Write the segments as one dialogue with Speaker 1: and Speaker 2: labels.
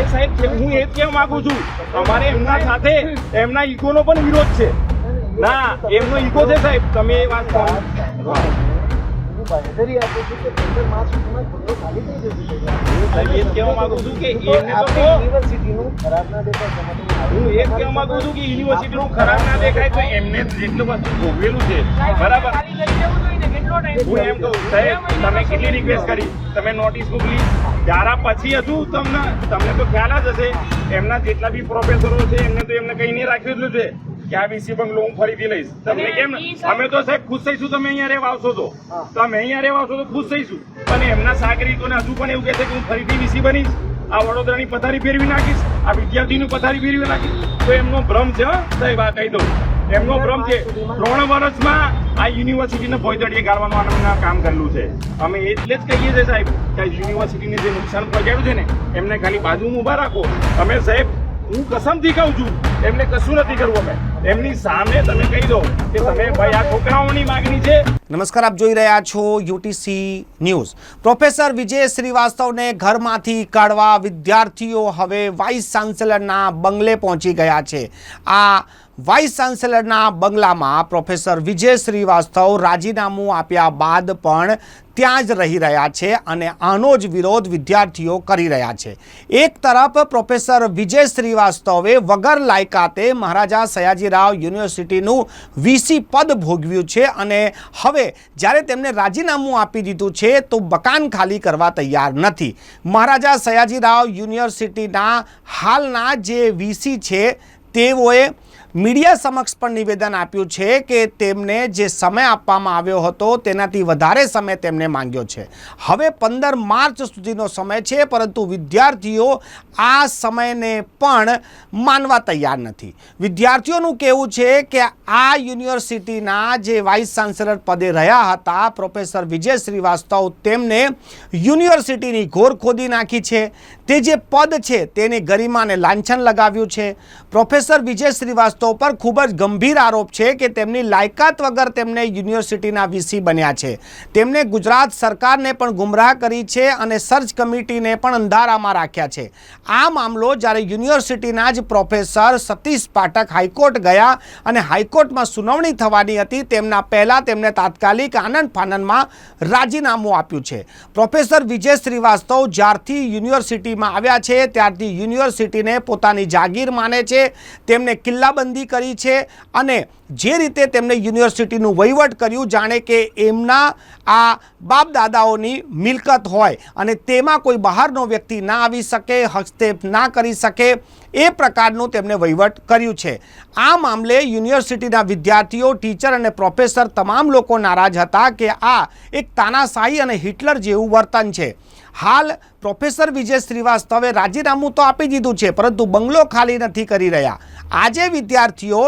Speaker 1: એ સાહેબ હું એ કહેવા માંગુ છું. અમારે એમના સાથે એમના ઈગોનો પણ વિરોધ છે. ના એમનો ઈગો છે સાહેબ તમે એ વાત કરો.
Speaker 2: યુનિવર્સિટીનું ખરાબ ના દેખાય તેમાં તો
Speaker 1: હું એ જ કહેવા માંગુ છું કે યુનિવર્સિટીનું ખરાબ ના દેખાય તો એમને જેટલું બધું ભોગવેલું છે. બરાબર? હું એમ કહું સાહેબ તમે કેટલી રિક્વેસ્ટ કરી? તમે નોટિસ મોકલી ત્યારા પછી હજુ તમને તમને તો ખ્યાલ જ હશે એમના જેટલા બી પ્રોફેસરો છે એમને તો એમને કઈ નહીં રાખેલું છે કે આ વીસી બંગલો હું ફરીથી લઈશ. તમને કેમ અમે તો સાહેબ ખુશ થઈશું તમે અહીંયા રહેવા આવશો તો. તમે અહીંયા રહેવા આવશો તો ખુશ થઈશું. પણ એમના સાગરિકોને હજુ પણ એવું કહે છે કે હું ફરીથી વીસી બનીશ આ વડોદરાની પથારી ફેરવી નાખીશ આ વિદ્યાર્થીની પથારી ફેરવી નાખીશ. તો એમનો ભ્રમ છે સાહેબ આ કહી દઉં. એમનો ભ્રમ છે. ત્રણ વર્ષમાં આ યુનિવર્સિટીને ભોયદળીએ ગાળવાનું કામ કરેલું છે. અમે એટલે જ કહીએ છીએ સાહેબ કે આ યુનિવર્સિટીને જે નુકસાન પહોંચાડ્યું છે ને, એમને ખાલી બાજુમાં ઊભા રાખો. અમે સાહેબ, હું કસમથી કહું છું એમને કશું નથી કરવું અમે. એમની સામે તમે કહી દો કે તમે ભાઈ આ છોકરાઓની માગણી છે.
Speaker 3: નમસ્કાર, આપ જોઈ રહ્યા છો યુટીસી ન્યૂઝ. પ્રોફેસર વિજય શ્રીવાસ્તવને ઘરમાંથી કાઢવા વિદ્યાર્થીઓ હવે વાઇસ ચાન્સેલરના બંગલે પહોંચી ગયા છે. આ વાઇસ ચાન્સેલરના બંગલામાં પ્રોફેસર વિજય શ્રીવાસ્તવ રાજીનામું આપ્યા બાદ પણ ત્યાં જ રહી રહ્યા છે અને આનો જ વિરોધ વિદ્યાર્થીઓ કરી રહ્યા છે. એક તરફ પ્રોફેસર વિજય શ્રીવાસ્તવે વગર લાયકાતે મહારાજા સયાજીરાવ યુનિવર્સિટીનું વીસી પદ ભોગવ્યું છે અને હવે જ્યારે તેમને રાજીનામું આપી દીધું છે તો બકાન ખાલી કરવા તૈયાર નથી. મહારાજા સયાજીરાવ યુનિવર્સિટીના હાલના જે વીસી છે તેઓએ મીડિયા સમક્ષ પણ નિવેદન આપ્યું છે કે તેમને જે સમય આપવામાં આવ્યો હતો તેનાથી વધારે સમય તેમને માંગ્યો છે. હવે પંદર માર્ચ સુધીનો સમય છે, પરંતુ વિદ્યાર્થીઓ આ સમયને પણ માનવા તૈયાર નથી. વિદ્યાર્થીઓનું કહેવું છે કે આ યુનિવર્સિટીના જે વાઇસ ચાન્સેલર પદે રહ્યા હતા, પ્રોફેસર વિજય શ્રીવાસ્તવ, તેમને યુનિવર્સિટીની ઘોર ખોદી નાખી છે. તે જે પદ છે, તેની ગરિમાને લાંછન લગાવ્યું છે. પ્રોફેસર વિજય શ્રીવાસ્તવ પર ખૂબ જ ગંભીર આરોપ છે કે તેમની લાયકાત વગર તેમને યુનિવર્સિટીના વીસી બન્યા છે. તેમણે ગુજરાત સરકારને પણ ગુમરાહ કરી છે અને સર્ચ કમિટીને પણ અંધારામાં રાખ્યા છે. આ મામલો જ્યારે યુનિવર્સિટીના જ પ્રોફેસર સતીશ પાઠક હાઈકોર્ટ ગયા અને હાઈકોર્ટમાં સુનાવણી થવાની હતી, તેમના પહેલાં તેમને તાત્કાલિક આનંદ ફાનંદમાં રાજીનામું આપ્યું છે. પ્રોફેસર વિજય શ્રીવાસ્તવ જ્યારથી યુનિવર્સિટીમાં આવ્યા છે, ત્યારથી યુનિવર્સિટીને પોતાની જાગીર માને છે. તેમને કિલ્લાબંધી કરી છે અને જે રીતે તેમણે યુનિવર્સિટીનું વહીવટ કર્યું, જાણે કે એમના આ બાપ દાદાઓની મિલકત હોય અને તેમાં કોઈ બહારનો વ્યક્તિ ના આવી શકે, હસ્તેપ ના કરી શકે, એ પ્રકારનું તેમણે વહીવટ કર્યું છે. આ મામલે યુનિવર્સિટીના વિદ્યાર્થીઓ, ટીચર અને પ્રોફેસર તમામ લોકો નારાજ હતા કે આ એક તાનાશાહી અને હિટલર જેવું વર્તન છે. હાલ પ્રોફેસર વિજય શ્રીવાસ્તવે રાજીનામું તો આપી દીધું છે, પરંતુ બંગલો ખાલી નથી કરી રહ્યા. આજે વિદ્યાર્થીઓ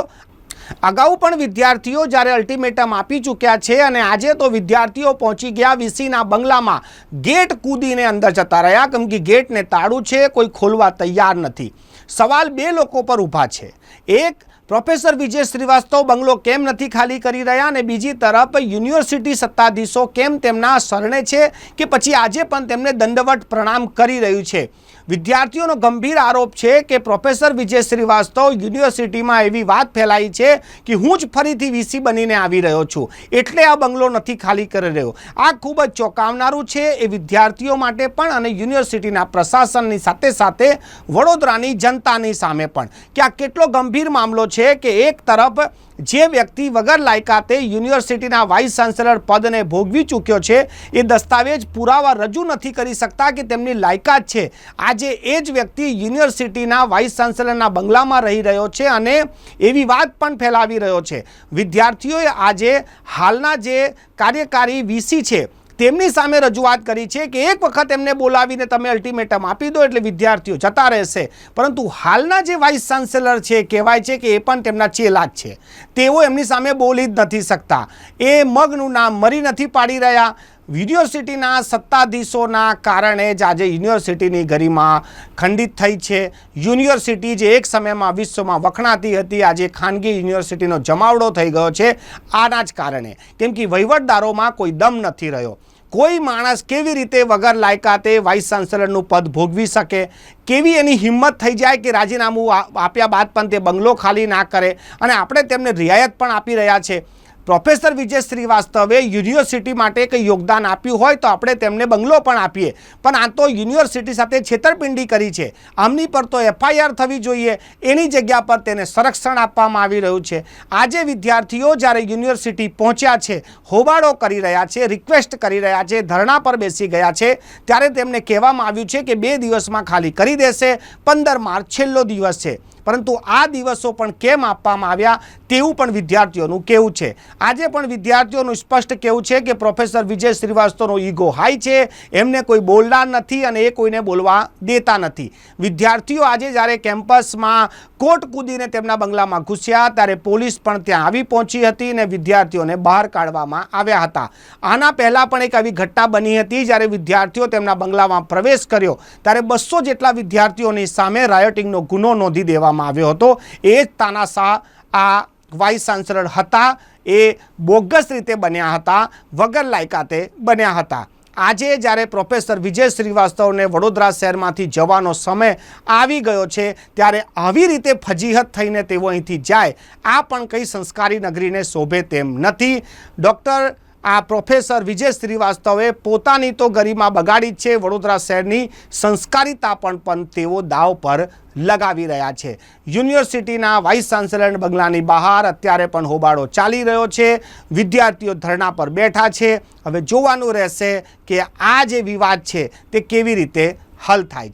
Speaker 3: અગાઉ પણ વિદ્યાર્થીઓ જ્યારે અલ્ટિમેટમ આપી ચૂક્યા છે અને આજે તો વિદ્યાર્થીઓ પહોંચી ગયા વીસીના બંગલામાં, ગેટ કૂદીને અંદર જતા રહ્યા, કેમ કે ગેટને તાળું છે, કોઈ ખોલવા તૈયાર નથી. સવાલ બે લોકો પર ઊભા છે. એક, પ્રોફેસર વિજય શ્રીવાસ્તવ બંગલો કેમ નથી ખાલી કરી રહ્યા અને બીજી તરફ, યુનિવર્સિટી સત્તાધીશો કેમ તેમના શરણે છે કે પછી આજે પણ તેમને દંડવટ પ્રણામ કરી રહ્યું છે? વિદ્યાર્થીઓનો ગંભીર આરોપ છે કે પ્રોફેસર વિજય શ્રીવાસ્તવ યુનિવર્સિટીમાં એવી વાત ફેલાઈ છે કે હું જ ફરીથી વીસી બનીને આવી રહ્યો છું. એટલે આ બંગલો નથી ખાલી કરી રહ્યો. આ ખૂબ જ ચોંકાવનારું છે એ વિદ્યાર્થીઓ માટે પણ અને યુનિવર્સિટીના પ્રશાસનની સાથે સાથે વડોદરાની જનતાની સામે પણ. કે આ કેટલો ગંભીર મામલો છે કે એક તરફ જે વ્યક્તિ વગર લાયકાતે યુનિવર્સિટીના વાઇસ ચાન્સેલર પદને ભોગવી ચૂક્યો છે, એ દસ્તાવેજ પુરાવા રજૂ નથી કરી શકતા કે તેમની લાયકાત છે. આજે એ જ વ્યક્તિ યુનિવર્સિટીના વાઇસ ચાન્સેલરના બંગલામાં રહી રહ્યો છે અને એવી વાત પણ ફેલાવી રહ્યો છે. વિદ્યાર્થીઓએ આજે હાલના જે કાર્યકારી વીસી છે, તેમની સામે રજૂઆત કરી છે કે એક વખત એમને બોલાવીને તમે અલ્ટિમેટમ આપી દો એટલે વિદ્યાર્થીઓ જતા રહેશે. પરંતુ હાલના જે વાઇસ ચાન્સેલર છે, કહેવાય છે કે એ પણ તેમના ચેલા જ છે. તેઓ એમની સામે બોલી જ નથી શકતા. એ મગનું નામ મરી નથી પાડી રહ્યા. યુનિવર્સિટીના સત્તાધીશોના કારણે જ આજે યુનિવર્સિટીની ગરિમા ખંડિત થઈ છે. યુનિવર્સિટી જે એક સમયમાં વિશ્વમાં વખણાતી હતી, આજે ખાનગી યુનિવર્સિટીનો જમાવડો થઈ ગયો છે. આના જ કારણે, કેમ કે વહીવટદારોમાં કોઈ દમ નથી રહ્યો. કોઈ માણસ કેવી રીતે વગર લાયકાતે વાઇસ ચાન્સેલરનું પદ ભોગવી શકે? કેવી એની હિંમત થઈ જાય કે રાજીનામું આપ્યા બાદ પણ તે બંગલો ખાલી ના કરે? અને આપણે તેમને રિયાયત પણ આપી રહ્યા છે. પ્રોફેસર વિજય શ્રીવાસ્તવે યુનિવર્સિટી માટે કંઈ યોગદાન આપ્યું હોય તો આપણે તેમને બંગલો પણ આપીએ. પણ આ તો યુનિવર્સિટી સાથે છેતરપિંડી કરી છે. આમની પર તો એફઆઈઆર થવી જોઈએ. એની જગ્યા પર તેને સંરક્ષણ આપવામાં આવી રહ્યું છે. આજે વિદ્યાર્થીઓ જ્યારે યુનિવર્સિટી પહોંચ્યા છે, હોબાળો કરી રહ્યા છે, રિક્વેસ્ટ કરી રહ્યા છે, ધરણા પર બેસી ગયા છે, ત્યારે તેમને કહેવામાં આવ્યું છે કે બે દિવસમાં ખાલી કરી દેશે, પંદર માર્ચ છેલ્લો દિવસ છે. પરંતુ આ દિવસો પણ કેમ આપવામાં આવ્યા તેવું પણ વિદ્યાર્થીઓનું કેવું છે? આજે પણ વિદ્યાર્થીઓનું સ્પષ્ટ કેવું છે કે પ્રોફેસર વિજય શ્રીવાસ્તવનો ઈગો હાઈ છે, એમને કોઈ બોલનાર નથી અને એ કોઈને બોલવા દેતા નથી. વિદ્યાર્થીઓ આજે જ્યારે કેમ્પસમાં કોટ કૂદીને તેમના બંગલામાં ઘૂસ્યા ત્યારે પોલીસ પણ ત્યાં આવી પહોંચી હતી અને વિદ્યાર્થીઓને બહાર કાઢવામાં આવ્યા હતા. આના પહેલાં પણ એક આવી ઘટના બની હતી જ્યારે વિદ્યાર્થીઓ તેમના બંગલામાં પ્રવેશ કર્યો. ત્યારે બસો જેટલા વિદ્યાર્થીઓની સામે રાયોટિંગનો ગુનો નોંધી દેવામાં આવ્યો હતો. એ જ તાનાશાહ આ વાઇસ ચાન્સલર હતા. એ બોગસ રીતે બન્યા હતા. વગર લાયકાતે બન્યા હતા. આજે જ્યારે પ્રોફેસર વિજય શ્રીવાસ્તવને વડોદરા શહેરમાંથી જવાનો સમય આવી ગયો છે, ત્યારે આવી રીતે ફજીહત થઈને તેઓ અહીંથી જાય, આ પણ કંઈ સંસ્કારી નગરીને શોભે તેમ નથી. ડૉક્ટર આ પ્રોફેસર વિજય શ્રીવાસ્તવે પોતાની તો ગરિમા બગાડી છે. વડોદરા શહેરની સંસ્કારિતા પણ પણ તેઓ દાવ પર લગાવી રહ્યા છે. યુનિવર્સિટીના વાઇસ ચાન્સેલર બંગલાની બહાર અત્યારે પણ હોબાળો ચાલી રહ્યો છે. વિદ્યાર્થીઓ ધરણા પર બેઠા છે. હવે જોવાનું રહેશે કે આ જે વિવાદ છે તે કેવી રીતે હલ થાય છે.